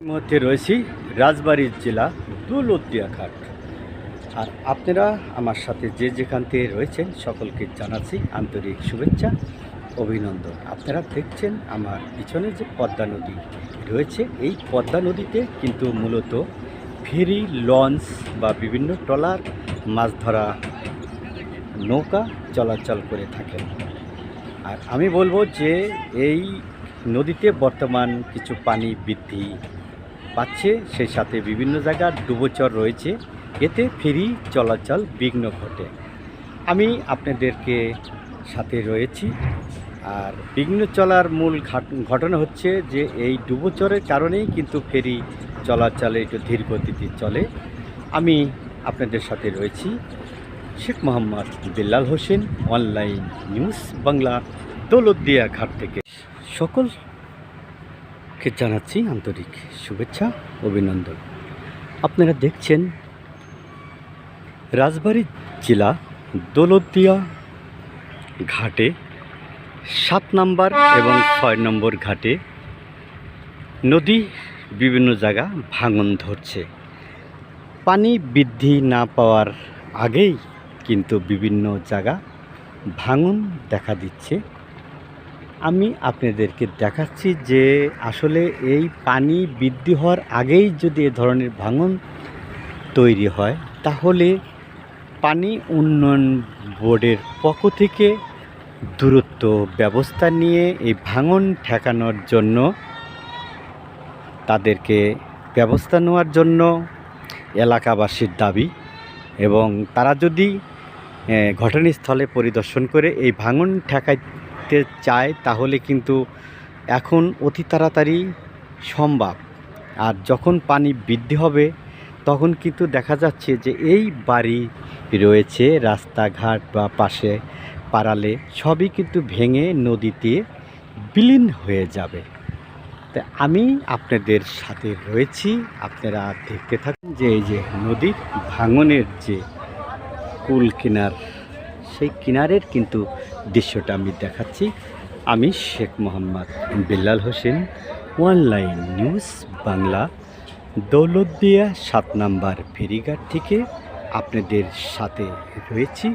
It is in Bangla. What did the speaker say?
মধ্যে রয়েছি রাজবাড়ির জেলা দৌলতদিয়া ঘাট আর আপনারা আমার সাথে যে যেখান থেকে রয়েছেন সকলকে জানাচ্ছি আন্তরিক শুভেচ্ছা, অভিনন্দন। আপনারা দেখছেন আমার পিছনে যে পদ্মা নদী রয়েছে, এই পদ্মা নদীতে কিন্তু মূলত ফেরি, লঞ্চ বা বিভিন্ন ট্রলার, মাছ ধরা নৌকা চলাচল করে থাকেন। আর আমি বলব যে এই নদীতে বর্তমান কিছু পানি বৃদ্ধি পাচ্ছে, সেই সাথে বিভিন্ন জায়গার ডুবোচর রয়েছে। এতে ফেরি চলাচল বিঘ্ন ঘটে। আমি আপনাদেরকে সাথে রয়েছি। আর বিঘ্ন চলার মূল ঘাট- ঘটনা হচ্ছে যে এই ডুবোচরের কারণেই কিন্তু ফেরি চলাচলে একটু ধীর গতিতে চলে। আমি আপনাদের সাথে রয়েছি শেখ মোহাম্মদ বিল্লাল হোসেন, অনলাইন নিউজ বাংলা, দৌলতদিয়া ঘাট থেকে। সকলকে জানাচ্ছি আন্তরিক শুভেচ্ছা, অভিনন্দন। আপনারা দেখছেন রাজবাড়ী জেলা দৌলতদিয়া ঘাটে সাত নম্বর এবং ছয় নম্বর ঘাটে নদী বিভিন্ন জায়গা ভাঙন ধরছে। পানি বৃদ্ধি না পাওয়ার আগেই কিন্তু বিভিন্ন জায়গা ভাঙন দেখা দিচ্ছে। আমি আপনাদেরকে দেখাচ্ছি যে আসলে এই পানি বৃদ্ধি হওয়ার আগেই যদি এ ধরনের ভাঙন তৈরি হয়, তাহলে পানি উন্নয়ন বোর্ডের পক্ষ থেকে দূরত্ব ব্যবস্থা নিয়ে এই ভাঙন ঠেকানোর জন্য, তাদেরকে ব্যবস্থা নেওয়ার জন্য এলাকাবাসীর দাবি এবং তারা যদি ঘটনাস্থলে পরিদর্শন করে এই ভাঙন ঠেকাইতে চায়, তাহলে কিন্তু এখন অতি তাড়াতাড়ি সম্ভব। আর যখন পানি বৃদ্ধি হবে, তখন কিন্তু দেখা যাচ্ছে যে এই বাড়ি রয়েছে, রাস্তাঘাট বা পাশে পাড়ালে সবই কিন্তু ভেঙে নদীতে বিলীন হয়ে যাবে। তা আমি আপনাদের সাথে রয়েছি। আপনারা দেখতে থাকুন যে এই যে নদীর ভাঙনের যে কুল কিনার সেই কিনারের কিন্তু দৃশ্যটা আমি দেখাচ্ছি। আমি শেখ মোহাম্মদ বিল্লাল হোসেন অনলাইন নিউজ বাংলা, দৌলতদিয়া সাত নাম্বার ফেরিঘাট থেকে আপনাদের সাথে রয়েছি।